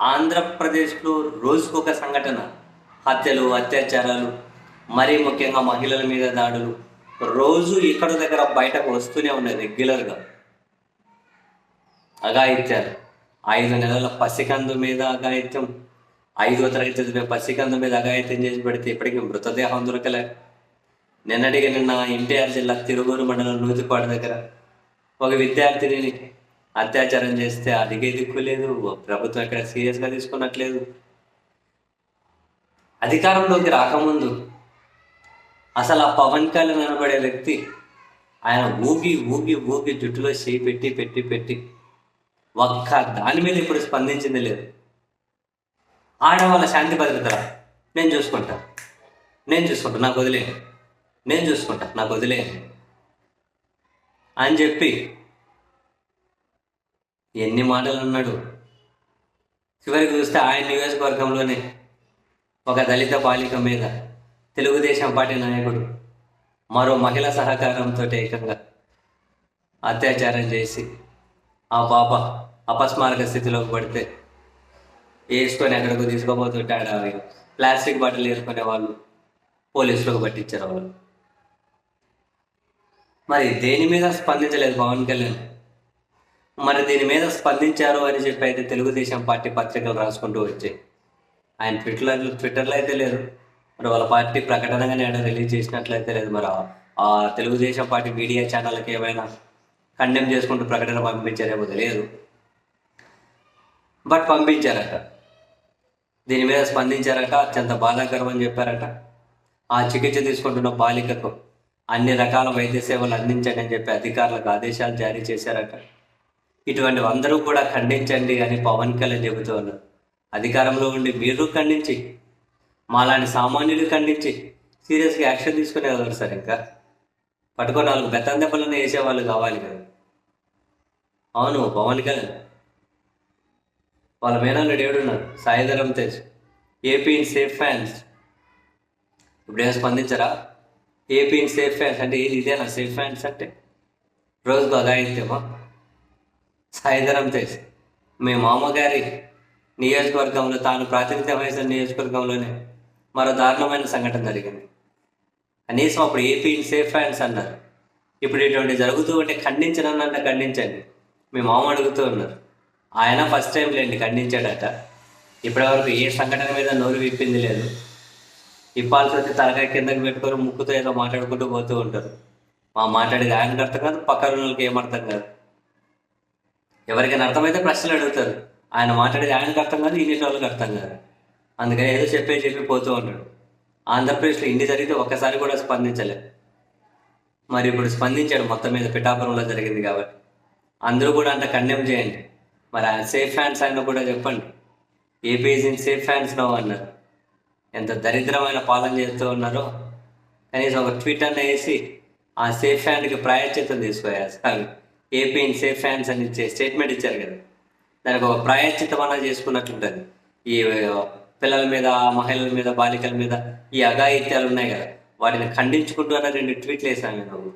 ఆంధ్రప్రదేశ్లో రోజుకొక సంఘటన. హత్యలు అత్యాచారాలు మరీ ముఖ్యంగా మహిళల మీద దాడులు. రోజు ఇక్కడ దగ్గర బయటకు వస్తూనే ఉన్నాయి రెగ్యులర్గా. అఘాయిత్యాలు. ఐదు నెలల పసికందు మీద అఘాయిత్యం. ఐదో తరగతి చదివే పసికందు మీద అఘాయిత్యం చేసి పెడితే ఇప్పటికీ మృతదేహం దొరకలే. నిన్నటికి నిన్న ఎన్టీఆర్ జిల్లా తిరువూరు మండలం నూతిపాడు దగ్గర ఒక విద్యార్థిని అత్యాచారం చేస్తే అడిగే దిక్కు లేదు. ప్రభుత్వం ఎక్కడ సీరియస్గా తీసుకున్నట్లేదు. అధికారంలోకి రాకముందు అసలు ఆ పవన్ కళ్యాణ్ అనబడే వ్యక్తి ఆయన ఊగి ఊగి ఊగి జుట్టులో చేయి పెట్టి పెట్టి పెట్టి ఒక్క దాని మీద ఇప్పుడు స్పందించింది లేదు. ఆడవాళ్ళ శాంతి భద్రత నేను చూసుకుంటా. నేను చూసుకుంటా. నాకు వదిలే నేను చూసుకుంటా. నాకు వదిలే అని చెప్పి ఎన్ని మాటలు అన్నాడు చివరికి చూస్తే ఆయన నియోజకవర్గంలోనే ఒక దళిత బాలిక మీద తెలుగుదేశం పార్టీ నాయకుడు మరో మహిళ సహకారంతో ఏకంగా అత్యాచారం చేసి ఆ పాప అపస్మారక స్థితిలోకి పడితే వేసుకొని ఎక్కడికి తీసుకోబోతుంటే ఆడ ప్లాస్టిక్ బాటిల్ వేసుకునే వాళ్ళు పోలీసులకు పట్టించారు వాళ్ళు. మరి దేని మీద స్పందించలేదు పవన్ కళ్యాణ్? మరి దీని మీద స్పందించారు అని చెప్పి అయితే తెలుగుదేశం పార్టీ పత్రికలు రాసుకుంటూ వచ్చాయి. ఆయన ట్విట్టర్ ట్విట్టర్లో అయితే లేదు మరి వాళ్ళ పార్టీ ప్రకటనగానే ఆయన రిలీజ్ చేసినట్లయితే లేదు. మరి ఆ- ఆ తెలుగుదేశం పార్టీ మీడియా ఛానళ్ళకి ఏమైనా కండెమ్ చేసుకుంటూ ప్రకటన పంపించారేమో తెలియదు. బట్ పంపించారట. దీని మీద స్పందించారట. అత్యంత బాధాకరం అని చెప్పారట. ఆ చికిత్స తీసుకుంటున్న బాలికకు అన్ని రకాల వైద్య సేవలు అందించండి అని చెప్పి అధికారులకు ఆదేశాలు జారీ చేశారట. ఇటువంటి అందరూ కూడా ఖండించండి అని పవన్ కళ్యాణ్ చెబుతూ ఉన్నారు. అధికారంలో ఉండి మీరు ఖండించి మాలాంటి సామాన్యులు ఖండించి సీరియస్గా యాక్షన్ తీసుకునేవారు సార్ ఇంకా. పట్టుకొని నాలుగు బెత్తం దెబ్బలను వేసేవాళ్ళు కావాలి కదా. అవును పవన్ కళ్యాణ్. వాళ్ళ మేనల్లుడు ఏడున్నారు Saidharam Tej AP in safe fans. ఇప్పుడు స్పందించరా? ఏపీ ఇన్ సేఫ్ ఫ్యాన్స్ అంటే ఏది ఇదేనా? సేఫ్ ఫ్యాన్స్ అంటే? రోజుకు అదాయిత్యమా సాయంత్రం తేజ్ మీ మామగారి నియోజకవర్గంలో తాను ప్రాతినిధ్యం వహిస్తున్న నియోజకవర్గంలోనే మరో దారుణమైన సంఘటన జరిగింది. కనీసం అప్పుడు ఏపీ సేఫ్ హ్యాండ్స్ అన్నారు. ఇప్పుడు ఇటువంటి జరుగుతూ ఉంటే ఖండించనన్నంట ఖండించండి. మీ మామ అడుగుతూ ఉన్నారు. ఆయన ఫస్ట్ టైం లేండి ఖండించాడట. ఇప్పటివరకు ఏ సంఘటన మీద నోరు విప్పింది లేదు. ఇప్పాల్సి వచ్చి తలకాయ కిందకి పెట్టుకొని ముక్కుతో ఏదో మాట్లాడుకుంటూ పోతూ ఉంటారు. మా మాట్లాడేది ఆయనకు అర్థం కాదు పక్కన వాళ్ళకి ఏమర్థం కాదు. ఎవరికైనా అర్థమైతే ప్రశ్నలు అడుగుతారు. ఆయన మాట్లాడేది ఆయనకు అర్థం కాదు ఇంగ్లీష్ వాళ్ళకి అర్థం కాదు. అందుకని ఏదో చెప్పే చెప్పి పోతూ ఉంటాడు ఆంధ్రప్రదేశ్లో ఇన్ని జరిగితే ఒక్కసారి కూడా స్పందించలే. మరి ఇప్పుడు స్పందించాడు మొత్తం మీద పిఠాపురంలో జరిగింది కాబట్టి. అందరూ కూడా అంత కండెమ్ చేయండి. మరి ఆయన సేఫ్ హ్యాండ్స్ ఆయన కూడా చెప్పండి. AP in safe hands no అన్నారు. ఎంత దరిద్రమైన పాలన చేస్తూ ఉన్నారో. కనీసం ఒక ట్వీట్ అన్న వేసి ఆ సేఫ్ హ్యాండ్కి ప్రాయశ్చిత్తం తీసుకోవాలి sir. AP in safe fans అని ఇచ్చే స్టేట్మెంట్ ఇచ్చారు కదా. దానికి ఒక ప్రాయశ్చితమైన అన్న చేసుకున్నట్టుంటుంది. ఈ పిల్లల మీద మహిళల మీద బాలికల మీద ఈ అఘాయిత్యాలు ఉన్నాయి కదా. వాటిని ఖండించుకుంటూ అన్న రెండు ట్వీట్లు వేసాను నేను.